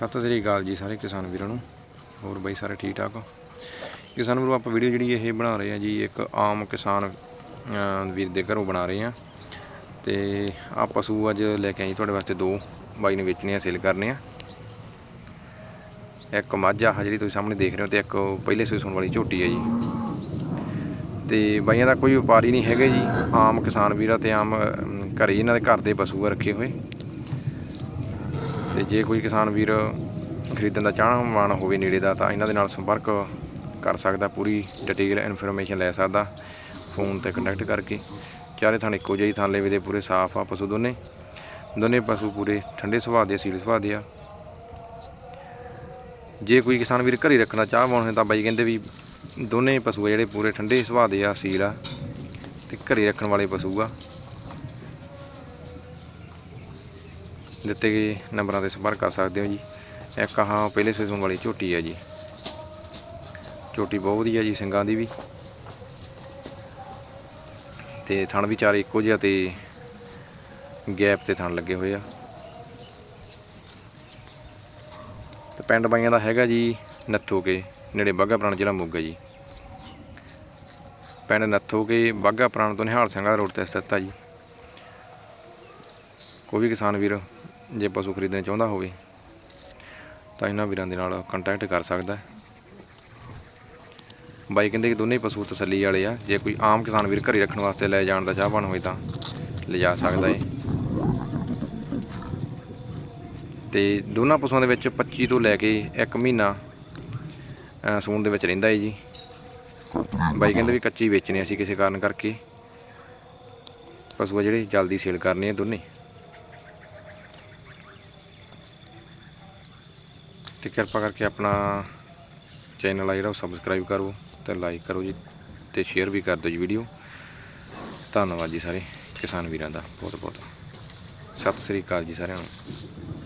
ਸਤਿ ਸ੍ਰੀ ਅਕਾਲ ਜੀ ਸਾਰੇ ਕਿਸਾਨ ਵੀਰਾਂ ਨੂੰ। ਹੋਰ ਬਾਈ ਸਾਰੇ ਠੀਕ ਠਾਕ ਹੋ? ਕਿਸਾਨ ਵੀਰੋ ਆਪਾਂ ਵੀਡੀਓ ਜਿਹੜੀ ਇਹ ਬਣਾ ਰਹੇ ਆ ਜੀ ਇੱਕ ਆਮ ਕਿਸਾਨ ਵੀਰ ਦੇ ਘਰੋਂ ਬਣਾ ਰਹੇ ਆ ਤੇ ਆ ਪਸ਼ੂ ਅੱਜ ਲੈ ਕੇ ਆਈ ਤੁਹਾਡੇ ਵਾਸਤੇ ਦੋ ਬਾਈ ਨੇ ਵੇਚਣੇ ਆ ਸੇਲ ਕਰਨੇ ਆ। ਇੱਕ ਮੱਝ ਆ ਜਿਹੜੀ ਤੁਸੀਂ ਸਾਹਮਣੇ ਦੇਖ ਰਹੇ ਹੋ ਤੇ ਇੱਕ ਪਹਿਲੇ ਸੂਈ ਸੂਣ ਵਾਲੀ ਝੋਟੀ ਹੈ ਜੀ। ਤੇ ਬਾਈਆਂ ਦਾ ਕੋਈ ਵਪਾਰੀ ਨਹੀਂ ਹੈਗਾ ਜੀ ਆਮ ਕਿਸਾਨ ਵੀਰਾ ਤੇ ਆਮ ਅਮ, ਘਰੇ ਹੀ ਇਹਨਾਂ ਦੇ ਘਰ ਦੇ ਪਸ਼ੂ ਆ ਰੱਖੇ ਹੋਏ। ਤੇ ਜੇ ਕੋਈ ਕਿਸਾਨ ਵੀਰ ਖਰੀਦਣ ਦਾ ਚਾਹਵਾਨ ਹੋਵੇ ਨੇੜੇ ਦਾ, ਤਾਂ ਇਹਨਾਂ ਦੇ ਨਾਲ ਸੰਪਰਕ ਕਰ ਸਕਦਾ, ਪੂਰੀ ਡਿਟੇਲ ਇਨਫੋਰਮੇਸ਼ਨ ਲੈ ਸਕਦਾ, ਫੋਨ ਤੇ ਕੰਟੈਕਟ ਕਰਕੇ। ਚਾਰੇ ਥਾਂ ਇੱਕੋ ਜਿਹੀ ਥਾਂ ਲੈਵੇ ਦੇ, ਪੂਰੇ ਸਾਫ਼ ਆ ਪਸ਼ੂ ਦੋਨੇ। ਦੋਨੇ ਪਸ਼ੂ ਪੂਰੇ ਠੰਡੇ ਸੁਭਾਅ ਦੇ, ਸੀਲ ਸੁਭਾਅ ਦੇ ਆ। ਜੇ ਕੋਈ ਕਿਸਾਨ ਵੀਰ ਘਰੇ ਰੱਖਣਾ ਚਾਹਵਾਨ ਹੋਵੇ, ਤਾਂ ਬਾਈ ਕਹਿੰਦੇ ਵੀ ਦੋਨੇ ਪਸ਼ੂ ਆ ਜਿਹੜੇ ਪੂਰੇ ਠੰਡੇ ਸੁਭਾਅ ਦੇ ਆ, ਸੀਲ ਆ, ਤੇ ਘਰੇ ਰੱਖਣ ਵਾਲੇ ਪਸ਼ੂ ਆ। ਦਿੱਤੇ ਗਏ ਨੰਬਰਾਂ ਤੇ ਸੰਪਰਕ ਕਰ ਸਕਦੇ ਹੋ ਜੀ। ਇੱਕ ਆਹ ਪਹਿਲੇ ਸੀਜ਼ਨ ਵਾਲੀ ਝੋਟੀ ਹੈ ਜੀ। ਝੋਟੀ ਬਹੁਤ ਵਧੀਆ ਜੀ ਸਿੰਘਾਂ ਦੀ ਵੀ। ਤੇ ਥਣ ਵੀ ਚਾਰੇ ਇੱਕੋ ਜਿਹਾ ਤੇ ਗੈਪ ਤੇ ਥਣ ਲੱਗੇ ਹੋਏ ਆ। ਤੇ ਪਿੰਡ ਬਾਈਆਂ ਦਾ ਹੈਗਾ ਜੀ ਨੱਥੋ ਕੇ ਨੇੜੇ ਬਾਗਾ ਪ੍ਰਾਣ ਜ਼ਿਲ੍ਹਾ ਮੋਗਾ ਜੀ। ਪਿੰਡ ਨੱਥੋ ਕੇ ਬਾਗਾ ਪ੍ਰਾਣ ਤੋਂ ਨਿਹਾਲ ਸਿੰਘਾਂ ਰੋਡ ਤੇ ਸਥਿਤ ਆ ਜੀ। ਕੋਈ ਵੀ ਕਿਸਾਨ ਵੀਰ ਜੇ ਪਸ਼ੂ ਖਰੀਦਣਾ ਚਾਹੁੰਦਾ ਹੋਵੇ, ਤਾਂ ਇਹਨਾਂ ਵੀਰਾਂ ਦੇ ਨਾਲ ਕੰਟੈਕਟ ਕਰ ਸਕਦਾ ਬਾਈ ਕਹਿੰਦੇ ਕਿ ਦੋਨੇ ਪਸ਼ੂ ਤਸੱਲੀ ਵਾਲੇ ਆ। ਜੇ ਕੋਈ ਆਮ ਕਿਸਾਨ ਵੀਰ ਘਰੇ ਰੱਖਣ ਵਾਸਤੇ ਲੈ ਜਾਣ ਦਾ ਚਾਹਵਾਨ ਹੋਵੇ ਤਾਂ ਲਿਜਾ ਸਕਦਾ ਏ। ਤੇ ਦੋਨਾਂ ਪਸ਼ੂਆਂ ਦੇ ਵਿੱਚ 25 ਤੋਂ ਲੈ ਕੇ 1 ਮਹੀਨਾ ਸੂਣ ਦੇ ਵਿੱਚ ਰਹਿੰਦਾ ਏ ਜੀ। ਬਾਈ ਕਹਿੰਦੇ ਵੀ ਕੱਚੀ ਵੇਚਣੇ ਅਸੀਂ ਕਿਸੇ ਕਾਰਨ ਕਰਕੇ। ਪਸ਼ੂ ਆ ਜਿਹੜੇ ਜਲਦੀ ਸੇਲ ਕਰਨੇ ਆ ਦੋਨੇ। ਤੇ ਕਿਰਪਾ ਕਰਕੇ ਆਪਣਾ ਚੈਨਲ ਆ ਜਿਹੜਾ ਉਹ ਸਬਸਕ੍ਰਾਈਬ ਕਰੋ ਤੇ ਲਾਈਕ ਕਰੋ ਜੀ ਤੇ ਸ਼ੇਅਰ ਵੀ ਕਰ ਦਿਓ ਜੀ ਵੀਡੀਓ ਧੰਨਵਾਦ ਜੀ ਸਾਰੇ ਕਿਸਾਨ ਵੀਰਾਂ ਦਾ ਬਹੁਤ ਬਹੁਤ ਸਤਿ ਸ੍ਰੀ ਅਕਾਲ ਜੀ ਸਾਰਿਆਂ ਨੂੰ।